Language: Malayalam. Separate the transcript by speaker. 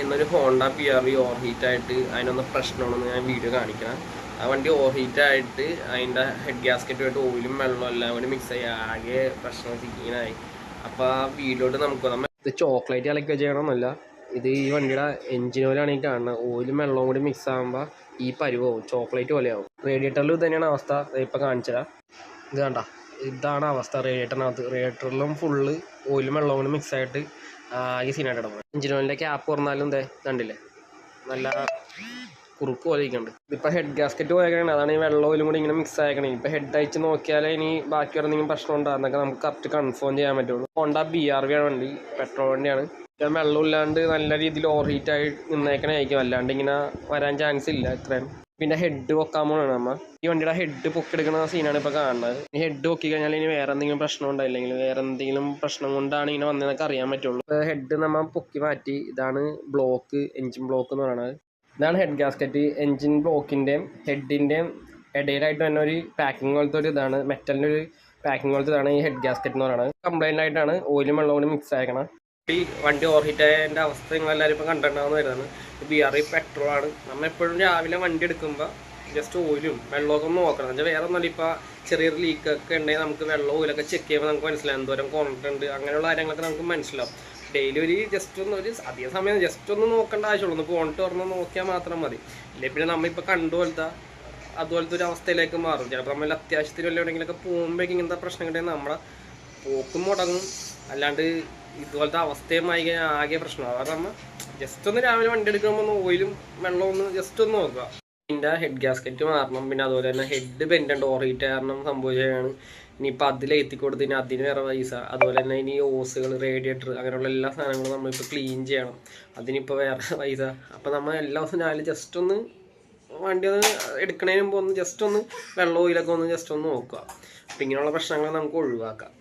Speaker 1: എന്നൊരു Honda P R V overheat ആയിട്ട് അതിനൊന്ന് പ്രശ്നമാണെന്ന് ഞാൻ വീഡിയോ കാണിക്കണം. ആ വണ്ടി ഓവർ ഹീറ്റ് ആയിട്ട് അതിന്റെ ഹെഡ് ഗ്യാസ്കറ്റുമായിട്ട് ഓയിലും വെള്ളവും എല്ലാം കൂടി മിക്സ് ആയി ആകെ പ്രശ്നം സീനായി അപ്പോൾ ആ വീഡിയോട്ട് നമുക്ക് നമ്മൾ ഇത് ചോക്ലേറ്റ് ഇളക്കി വെച്ചേക്കണമെന്നല്ല ഇത് ഈ വണ്ടിയുടെ എഞ്ചിൻ ഓയിലാണ് ഈ കാണുന്നത്. ഓയിലും വെള്ളവും കൂടി മിക്സ് ആകുമ്പോൾ ഈ പരുവാവും ചോക്ലേറ്റ് പോലെയാവും. റേഡിയേറ്ററിൽ ഇത് തന്നെയാണ് അവസ്ഥ ഇപ്പം കാണിച്ചുതരാം ഇത് കണ്ട. ഇതാണ് അവസ്ഥ. റേഡിയേറ്ററിനകത്ത് റേഡിയേറ്ററിലും ഫുള്ള് ഓയിലും വെള്ളവും കൂടി മിക്സ് ആയിട്ട് ആകെ സീനായിട്ട് കിടക്കും എഞ്ചിൻ ഓയിലിന്റെ ക്യാപ്പ് തുറന്നാലും ദേ കണ്ടില്ലേ? നല്ല കുറുക്ക് പോലെ ഇരിക്കുന്നുണ്ട്. ഇതിപ്പോൾ ഹെഡ് ഗ്യാസ്കറ്റ് പോയേക്കണേ അതാണ് ഈ വെള്ളം കൂടി ഇങ്ങനെ മിക്സ് ആയേക്കണേ. ഇപ്പോൾ ഹെഡ് അയച്ച് നോക്കിയാലേ ഇനി ബാക്കി എന്തെങ്കിലും പ്രശ്നം ഉണ്ടോ എന്നൊക്കെ നമുക്ക് കറക്റ്റ് കൺഫേം ചെയ്യാൻ പറ്റുള്ളൂ. ഹോണ്ട ബി ആർ വി ആണ് വണ്ടി പെട്രോൾ വണ്ടിയാണ്. ഞാൻ വെള്ളം ഇല്ലാണ്ട് നല്ല രീതിയിൽ ഓവർ ഹീറ്റ് ആയി നിന്നേക്കണായിരിക്കും അല്ലാണ്ട് ഇങ്ങനെ വരാൻ ചാൻസ് ഇല്ല ഇത്രയും. പിന്നെ ഹെഡ് പൊക്കാൻ പോകണം നമ്മ ഈ വണ്ടിയുടെ ഹെഡ് പൊക്കെടുക്കുന്ന സീനാണ് ഇപ്പോൾ കാണുന്നത്. ഇനി ഹെഡ് പൊക്കി കഴിഞ്ഞാൽ ഇനി വേറെ എന്തെങ്കിലും പ്രശ്നം ഉണ്ടായില്ലെങ്കിൽ വേറെ എന്തെങ്കിലും പ്രശ്നം കൊണ്ടാണ് ഇങ്ങനെ വന്നതെന്നൊക്കെ അറിയാൻ പറ്റുള്ളൂ. ഹെഡ് നമ്മ പൊക്കി മാറ്റി. ഇതാണ് ബ്ലോക്ക് എഞ്ചിൻ ബ്ലോക്ക് എന്ന് പറയുന്നത്. ഇതാണ് ഹെഡ് ഗ്യാസ്കറ്റ് എഞ്ചിൻ ബ്ലോക്കിന്റെയും ഹെഡിന്റെയും ഇടയിലായിട്ട് തന്നെ ഒരു പാക്കിംഗ് പോലത്തെ ഒരു ഇതാണ്. മെറ്റലിന്റെ ഒരു പാക്കിംഗ് പോലത്തെ ഇതാണ് ഈ ഹെഡ് ഗ്യാസ്കറ്റ് എന്ന് പറയുന്നത്. കംപ്ലൈന്റ് ആയിട്ടാണ് ഓയിലും വെള്ളവും മിക്സ് ആക്കണം ഈ വണ്ടി ഓവർഹീറ്റ് ആയതിന്റെ അവസ്ഥ നിങ്ങൾ എല്ലാവരും ഇപ്പൊ കണ്ടിട്ടുണ്ടാവുന്ന വരുന്നത് ബി ആർ ഐ പെട്രോൾ ആണ്. നമ്മൾ എപ്പോഴും രാവിലെ വണ്ടി എടുക്കുമ്പോൾ ജസ്റ്റ് ഓയിലും വെള്ളമൊക്കെ ഒന്ന് നോക്കണം. എന്നുവെച്ചാൽ വേറെ ഒന്നുമില്ല ഇപ്പോൾ ചെറിയൊരു ലീക്കൊക്കെ ഉണ്ടെങ്കിൽ നമുക്ക് വെള്ളം ഓയിലൊക്കെ ചെക്ക് ചെയ്യുമ്പോൾ നമുക്ക് മനസ്സിലാവും. എന്തോരം കോണ്ടുണ്ട് അങ്ങനെയുള്ള കാര്യങ്ങളൊക്കെ നമുക്ക് മനസ്സിലാവും. ഡെയിലി ഒരു ജസ്റ്റ് ഒന്ന് ഒരു അധിക സമയം ജസ്റ്റ് ഒന്ന് നോക്കേണ്ട ആവശ്യമുള്ളൂ. ഒന്ന് പോണിട്ട് തുറന്ന് നോക്കിയാൽ മാത്രം മതി. ഇല്ലെങ്കിൽ പിന്നെ നമ്മളിപ്പോൾ കണ്ടുപോലത്തെ അതുപോലത്തെ ഒരു അവസ്ഥയിലേക്ക് മാറും. ചിലപ്പോൾ നമ്മൾ അത്യാവശ്യത്തിൽ വല്ല എവിടെയെങ്കിലൊക്കെ പോകുമ്പോഴേക്കും ഇങ്ങനത്തെ പ്രശ്നങ്ങളുണ്ടെങ്കിൽ നമ്മളെ പോക്കും മുടങ്ങും. അല്ലാണ്ട് ഇതുപോലത്തെ അവസ്ഥയുമായി ആകെ പ്രശ്നമാണ് കാരണം ജസ്റ്റ് ഒന്ന് രാവിലെ വണ്ടി എടുക്കുമ്പോൾ ഓയിലും വെള്ളവും ഒന്ന് ജസ്റ്റ് ഒന്ന് നോക്കുക. ഇതിന്റെ ഹെഡ് ഗ്യാസ്കറ്റ് മാറണം. പിന്നെ അതുപോലെ തന്നെ ഹെഡ് ബെൻഡുണ്ട് ഓറിയിട്ട് കാരണം സംഭവിച്ചതാണ്. ഇനിയിപ്പോൾ അതിൽ എത്തിക്കൊടുത്ത് ഇനി അതിന് വേറെ പൈസ. അതുപോലെ തന്നെ ഇനി ഓസുകൾ റേഡിയേറ്റർ അങ്ങനെയുള്ള എല്ലാ സാധനങ്ങളും നമ്മളിപ്പോൾ ക്ലീൻ ചെയ്യണം. അതിനിപ്പോൾ വേറെ പൈസ. അപ്പോൾ നമ്മൾ എല്ലാ ദിവസവും രാവിലെ ജസ്റ്റ് ഒന്ന് വണ്ടി ഒന്ന് എടുക്കണതിന് മുമ്പ് ഒന്ന് ജസ്റ്റ് ഒന്ന് വെള്ളം ഓയിലൊക്കെ ഒന്ന് ജസ്റ്റ് ഒന്ന് നോക്കുക. അപ്പം ഇങ്ങനെയുള്ള പ്രശ്നങ്ങൾ നമുക്ക് ഒഴിവാക്കാം.